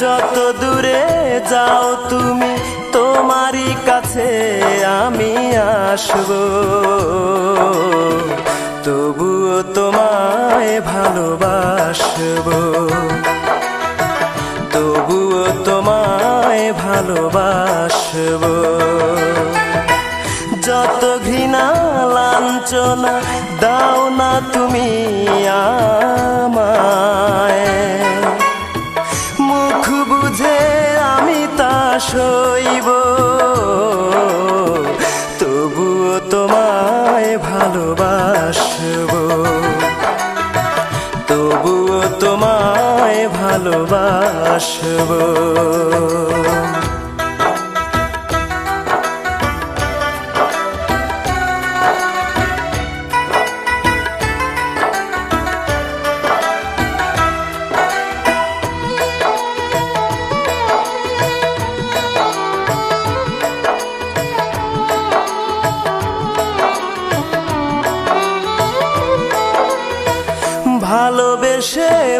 যত দূরে যাও তুমি, তোমারই কাছে আমি আসব। তবুও তোমায় ভালোবাসবো। তবুও তোমায় ভালোবাসবো। যত ঘৃণা, লাঞ্ছনা দাও না তুমি আমায় তোমায় ভালোবাসব। তবুও তোমায় ভালোবাসবো।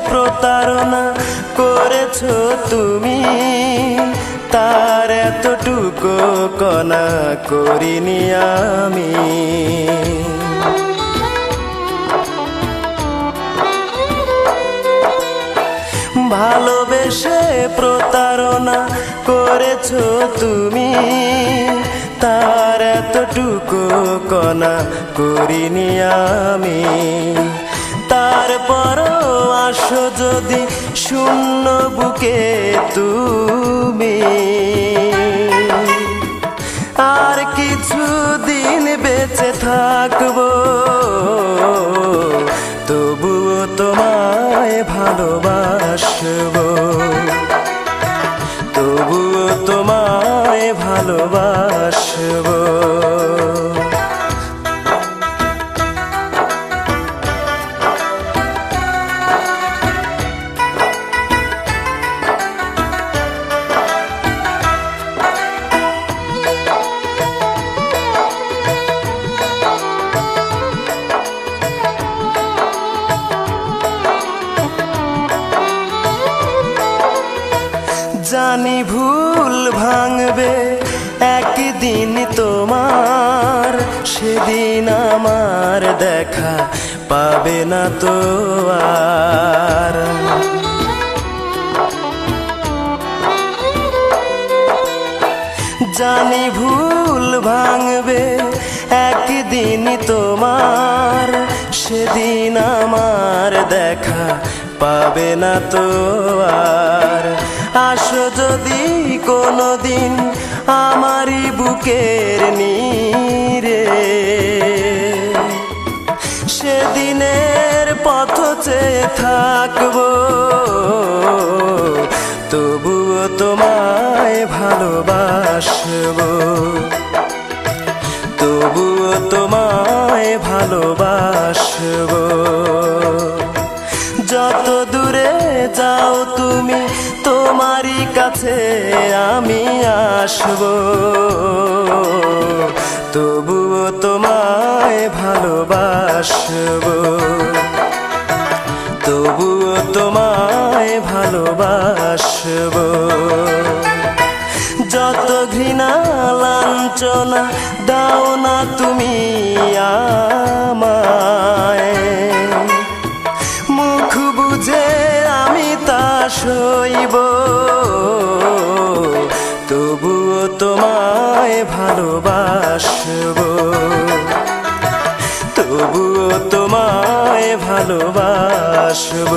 প্রতারণা করেছ তুমি। তার এতটুকু কণা করিনি আমি। ভালোবেসে প্রতারণা করেছ তুমি। তার এতটুকু কণা করিনি আমি। তারপরও আসো যদি শূন্য বুকে তুমি। আর কিছু দিন বেঁচে থাকব, তবুও তোমায় ভালোবাসবো। তবুও তোমায় ভালোবাসবো। জানি ভুল ভাঙবে, একদিন তোমার, সেদিন আমার দেখা পাবে না তো আর। জানি ভুল ভাঙবে, একদিন তোমার, সেদিন আমার দেখা পাবে না তো আর। আসো যদি কোনো দিন আমারই বুকের নীরে। সেদিনের পথ চেয়ে থাকব, তবুও তোমায় ভালোবাসব। তবুও তোমায় ভালোবাসব। যত দূরে যাও তুমি আমি আসব, তবুও তোমায় ভালোবাসবো। তবুও তোমায় ভালোবাসবো। যত ঘৃণা, লাঞ্ছনা দাও না তুমি আমায়। মুখ বুঝে আমি তা সইব। ভালোবাসব। তবুও তোমায় ভালোবাসব।